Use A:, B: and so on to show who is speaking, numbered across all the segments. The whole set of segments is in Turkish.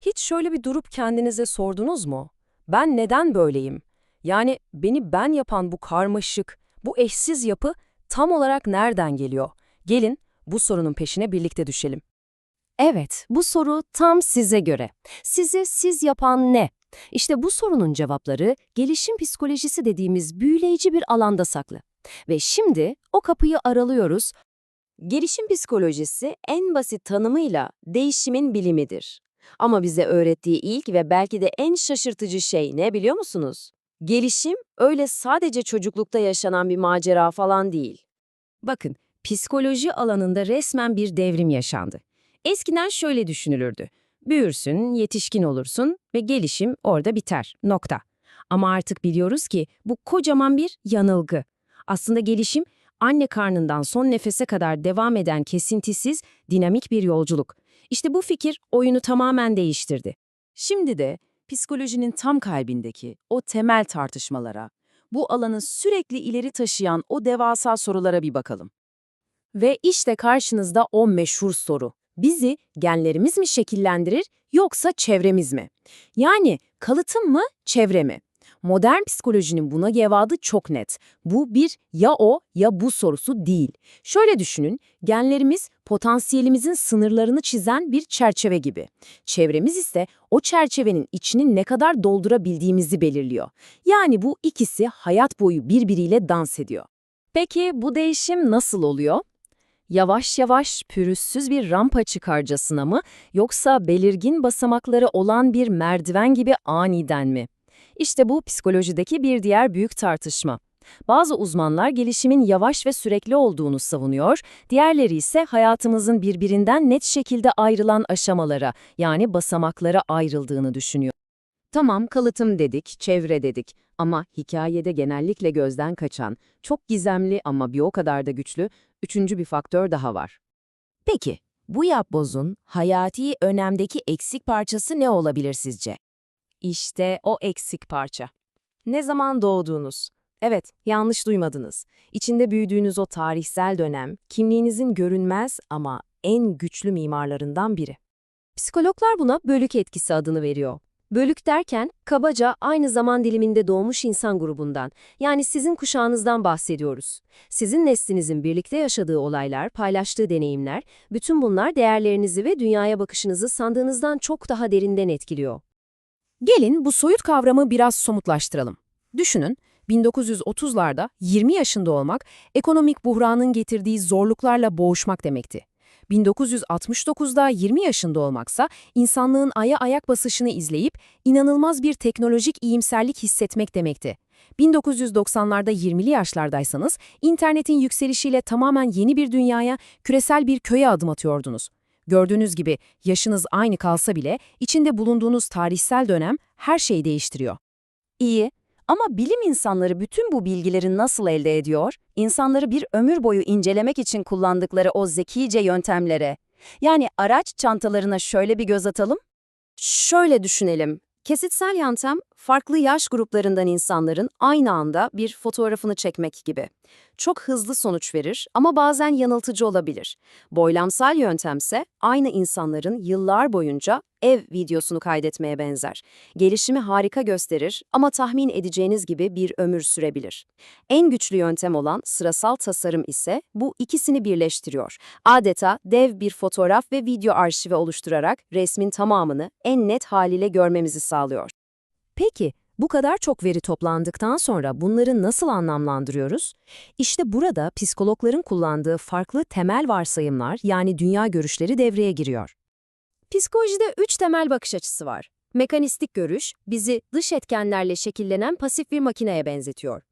A: Hiç şöyle bir durup kendinize sordunuz mu? Ben neden böyleyim? Yani beni ben yapan bu karmaşık, bu eşsiz yapı tam olarak nereden geliyor? Gelin bu sorunun peşine birlikte düşelim.
B: Evet, bu soru tam size göre. Sizi siz yapan ne? İşte bu sorunun cevapları gelişim psikolojisi dediğimiz büyüleyici bir alanda saklı. Ve şimdi o kapıyı aralıyoruz. Gelişim psikolojisi en basit tanımıyla değişimin bilimidir. Ama bize öğrettiği ilk ve belki de en şaşırtıcı şey ne biliyor musunuz? Gelişim öyle sadece çocuklukta yaşanan bir macera falan değil. Bakın, psikoloji alanında resmen bir devrim yaşandı. Eskiden şöyle düşünülürdü. Büyürsün, yetişkin olursun ve gelişim orada biter. Nokta. Ama artık biliyoruz ki bu kocaman bir yanılgı. Aslında gelişim anne karnından son nefese kadar devam eden kesintisiz, dinamik bir yolculuk. İşte bu fikir oyunu tamamen değiştirdi.
C: Şimdi de psikolojinin tam kalbindeki o temel tartışmalara, bu alanı sürekli ileri taşıyan o devasa sorulara bir bakalım.
B: Ve işte karşınızda o meşhur soru. Bizi genlerimiz mi şekillendirir yoksa çevremiz mi? Yani kalıtım mı, çevre mi? Modern psikolojinin buna cevadı çok net. Bu bir ya o ya bu sorusu değil. Şöyle düşünün, genlerimiz potansiyelimizin sınırlarını çizen bir çerçeve gibi. Çevremiz ise o çerçevenin içini ne kadar doldurabildiğimizi belirliyor. Yani bu ikisi hayat boyu birbiriyle dans ediyor. Peki bu değişim nasıl oluyor? Yavaş yavaş pürüzsüz bir rampa çıkarcasına mı yoksa belirgin basamakları olan bir merdiven gibi aniden mi? İşte bu psikolojideki bir diğer büyük tartışma. Bazı uzmanlar gelişimin yavaş ve sürekli olduğunu savunuyor, diğerleri ise hayatımızın birbirinden net şekilde ayrılan aşamalara yani basamaklara ayrıldığını düşünüyor. Tamam kalıtım dedik, çevre dedik ama hikayede genellikle gözden kaçan, çok gizemli ama bir o kadar da güçlü, üçüncü bir faktör daha var. Peki, bu yapbozun hayati önemdeki eksik parçası ne olabilir sizce? İşte o eksik parça. Ne zaman doğduğunuz? Evet, yanlış duymadınız. İçinde büyüdüğünüz o tarihsel dönem, kimliğinizin görünmez ama en güçlü mimarlarından biri. Psikologlar buna bölük etkisi adını veriyor. Bölük derken kabaca aynı zaman diliminde doğmuş insan grubundan, yani sizin kuşağınızdan bahsediyoruz. Sizin neslinizin birlikte yaşadığı olaylar, paylaştığı deneyimler, bütün bunlar değerlerinizi ve dünyaya bakışınızı sandığınızdan çok daha derinden etkiliyor. Gelin bu soyut kavramı biraz somutlaştıralım. Düşünün, 1930'larda 20 yaşında olmak, ekonomik buhranın getirdiği zorluklarla boğuşmak demekti. 1969'da 20 yaşında olmaksa, insanlığın aya ayak basışını izleyip inanılmaz bir teknolojik iyimserlik hissetmek demekti. 1990'larda 20'li yaşlardaysanız, internetin yükselişiyle tamamen yeni bir dünyaya, küresel bir köye adım atıyordunuz. Gördüğünüz gibi yaşınız aynı kalsa bile içinde bulunduğunuz tarihsel dönem her şeyi değiştiriyor. İyi ama bilim insanları bütün bu bilgileri nasıl elde ediyor? İnsanları bir ömür boyu incelemek için kullandıkları o zekice yöntemlere. Yani araç çantalarına şöyle bir göz atalım. Şöyle düşünelim. Kesitsel yöntem, farklı yaş gruplarından insanların aynı anda bir fotoğrafını çekmek gibi. Çok hızlı sonuç verir ama bazen yanıltıcı olabilir. Boylamsal yöntemse aynı insanların yıllar boyunca ev videosunu kaydetmeye benzer. Gelişimi harika gösterir ama tahmin edeceğiniz gibi bir ömür sürebilir. En güçlü yöntem olan sırasal tasarım ise bu ikisini birleştiriyor. Adeta dev bir fotoğraf ve video arşivi oluşturarak resmin tamamını en net haliyle görmemizi sağlıyor. Peki, bu kadar çok veri toplandıktan sonra bunları nasıl anlamlandırıyoruz? İşte burada psikologların kullandığı farklı temel varsayımlar yani dünya görüşleri devreye giriyor. Psikolojide üç temel bakış açısı var. Mekanistik görüş, bizi dış etkenlerle şekillenen pasif bir makineye benzetiyor.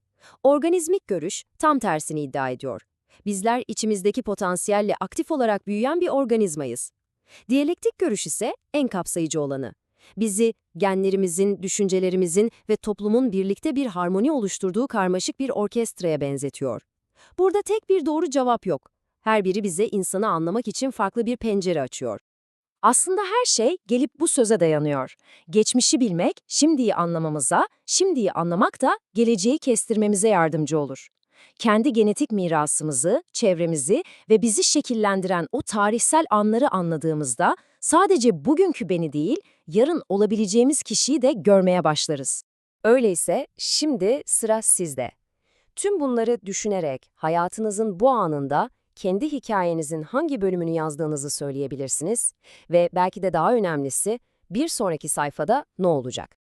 B: Organizmik görüş, tam tersini iddia ediyor. Bizler içimizdeki potansiyelle aktif olarak büyüyen bir organizmayız. Diyalektik görüş ise en kapsayıcı olanı. Bizi genlerimizin, düşüncelerimizin ve toplumun birlikte bir harmoni oluşturduğu karmaşık bir orkestraya benzetiyor. Burada tek bir doğru cevap yok. Her biri bize insanı anlamak için farklı bir pencere açıyor. Aslında her şey gelip bu söze dayanıyor. Geçmişi bilmek, şimdiyi anlamamıza, şimdiyi anlamak da geleceği kestirmemize yardımcı olur. Kendi genetik mirasımızı, çevremizi ve bizi şekillendiren o tarihsel anları anladığımızda sadece bugünkü beni değil, yarın olabileceğimiz kişiyi de görmeye başlarız.
A: Öyleyse şimdi sıra sizde. Tüm bunları düşünerek hayatınızın bu anında kendi hikayenizin hangi bölümünü yazdığınızı söyleyebilirsiniz ve belki de daha önemlisi bir sonraki sayfada ne olacak?